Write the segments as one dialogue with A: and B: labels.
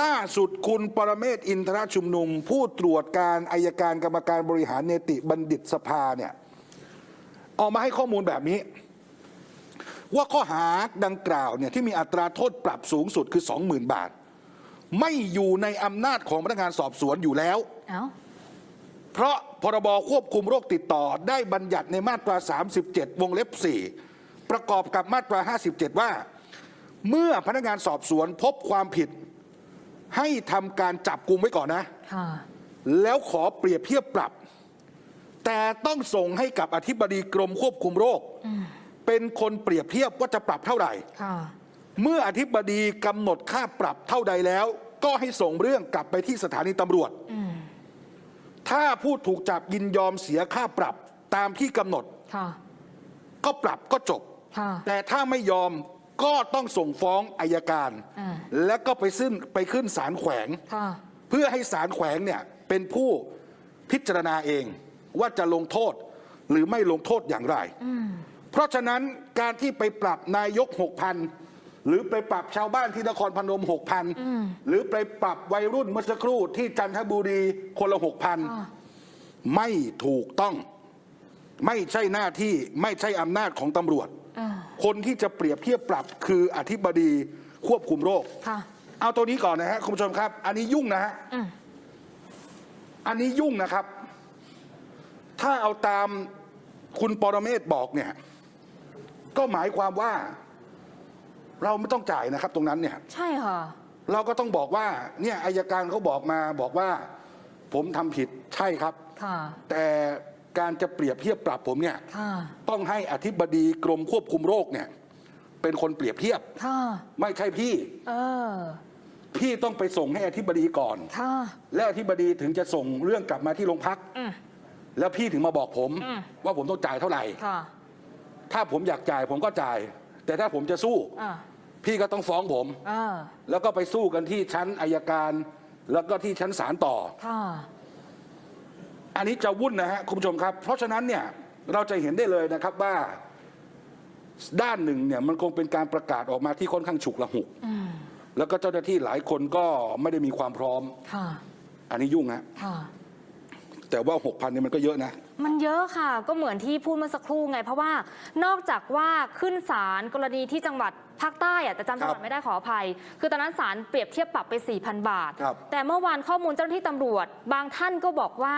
A: ล่าสุดคุณปรเมศวร์อินทรชุมนุม ผู้ตรวจการอายการกรรมการบริหารเนติบัณฑิตสภาเนี่ยออกมาให้ข้อมูลแบบนี้ ว่าข้อหาดังกล่าวเนี่ยที่มีอัตราโทษปรับสูงสุดคือ 20,000 บาท ไม่อยู่ในอำนาจของพนักงานสอบสวนอยู่แล้ว
B: เอ้า
A: เพราะพรบควบคุมโรคติดต่อได้บัญญัติในมาตรา 37 วงเล็บ 4 ประกอบกับมาตรา 57 ว่า เมื่อพนักงานสอบสวนพบความผิด ให้ทำการจับกลุ่มไว้ก่อนนะ
B: ค่ะ
A: แล้วขอเปรียบเทียบปรับ แต่ต้องส่งให้กับอธิบดีกรมควบคุมโรค เป็นคนเปรียบเทียบว่าจะปรับเท่าไหร่
B: ค่ะ
A: เมื่ออธิบดีกำหนดค่าปรับเท่าใดแล้ว ก็ให้ส่งเรื่องกลับไปที่สถานีตำรวจถ้าผู้ถูกจับยินยอมเสียค่าปรับตามที่กำหนด
B: ค่ะ
A: ก็ปรับก็จบ
B: ค่ะ
A: แต่ถ้าไม่ยอม ก็ต้องส่งฟ้องอายการ
B: อ่า
A: แล้วก็ไปซึ่งไปขึ้นศาลแขวง
B: ค่ะ
A: เพื่อให้ศาลแขวงเนี่ยเป็นผู้พิจารณาเองว่าจะลงโทษหรือไม่ลงโทษอย่างไร เพราะฉะนั้นการที่ไปปรับนายก 6,000 หรือไปปรับชาวบ้านที่นครพนม 6,000 หรือไปปรับวัยรุ่นเมื่อสักครู่ที่จันทบุรีคนละ 6,000 ไม่ถูกต้อง ไม่ใช่หน้าที่ไม่ใช่อำนาจของตำรวจ
B: อ่า
A: คนที่จะเปรียบเทียบปรับคืออธิบดีควบคุมโรค
B: ค่ะ
A: เอาตัวนี้ก่อนนะฮะคุณผู้ชมครับ อันนี้ยุ่งนะฮะ
B: อืม
A: อันนี้ยุ่งนะครับ ถ้าเอาตามคุณปรเมศบอกเนี่ย ก็หมายความว่า เราไม่ต้องจ่ายนะครับ ตรงนั้นเนี่ย
B: ใช่ค่ะ
A: เราก็ต้องบอกว่าเนี่ยอายการเขาบอกมาบอกว่า ผมทำผิดใช่ครับ
B: ค่ะ
A: แต่ การจะเปรียบเทียบปรับผมเนี่ย
B: ค่ะ
A: ต้องให้อธิบดีกรมควบคุมโรคเนี่ย เป็นคนเปรียบเทียบ
B: ค่ะ
A: ไม่ใช่พี่
B: เออ
A: พี่ต้องไปส่งให้อธิบดีก่อน
B: ค่ะ
A: และอธิบดีถึงจะส่งเรื่องกลับมาที่โรงพัก
B: อืม
A: แล้วพี่ถึงมาบอกผม
B: อืม
A: ว่าผมต้องจ่ายเท่าไหร่
B: ค่ะ
A: ถ้าผมอยากจ่ายผมก็จ่าย แต่ถ้าผมจะสู้
B: อ่า
A: พี่ก็ต้องฟ้องผม
B: อ่า
A: แล้วก็ไปสู้กันที่ชั้นอายการ แล้วก็ที่ชั้นศาลต่อ
B: ค่ะ
A: อันนี้จะวุ่นนะฮะคุณผู้ชมครับ เพราะฉะนั้นเนี่ยเราจะเห็นได้เลยนะครับว่าด้านหนึ่งเนี่ยมันคงเป็นการประกาศออกมาที่ค่อนข้างฉุกละหุก
B: อืม
A: แล้วก็เจ้าหน้าที่หลายคนก็ไม่ได้มีความพร้อม
B: ค่ะ
A: อันนี้ยุ่งฮะ
B: ค่ะ
A: แต่ว่าหกพันเนี่ยมันก็เยอะนะ
B: มันเยอะค่ะ ก็เหมือนที่พูดเมื่อสักครู่ไง เพราะว่านอกจากว่าขึ้นศาลกรณีที่จังหวัดภาคใต้อะแต่จำจังหวัดไม่ได้ขออภัย คือตอนนั้นศาลเปรียบเทียบปรับไป 4,000 บาท
A: ครับ
B: แต่เมื่อวานข้อมูลเจ้าหน้าที่ตำรวจ บางท่านก็บอกว่า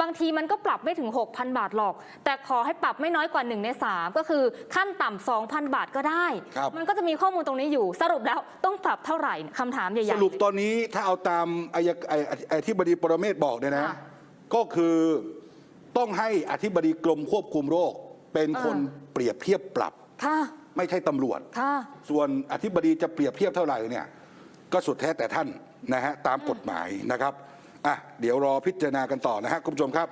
B: บางทีมันก็ปรับไม่ถึง 6,000 บาทหรอก แต่ขอให้ปรับไม่น้อยกว่า 1 ใน 3 ก็คือขั้นต่ำ2,000 บาทก็ได้
A: ครับ
B: มันก็จะมีข้อมูลตรงนี้อยู่ สรุปแล้วต้องปรับเท่าไหร่คำถามใหญ่ๆ
A: สรุปตอนนี้ถ้าเอาตามอายไอ้ไอ้ไอ้ที่บดีปรเมศบอกเนี่ยนะ
B: ค่ะ
A: ก็คือต้องให้อธิบดีกรมควบคุมโรค เป็นคน
B: อ่า
A: เปรียบเทียบปรับ
B: ค่ะ
A: ไม่ใช่ตำรวจ
B: ค่ะ
A: ส่วนอธิบดีจะเปรียบเทียบเท่าไหร่เนี่ยก็สุดแท้แต่ท่านนะฮะตามกฎหมายนะครับอะเดี๋ยวรอพิจารณากันต่อนะฮะคุณผู้ชมครับ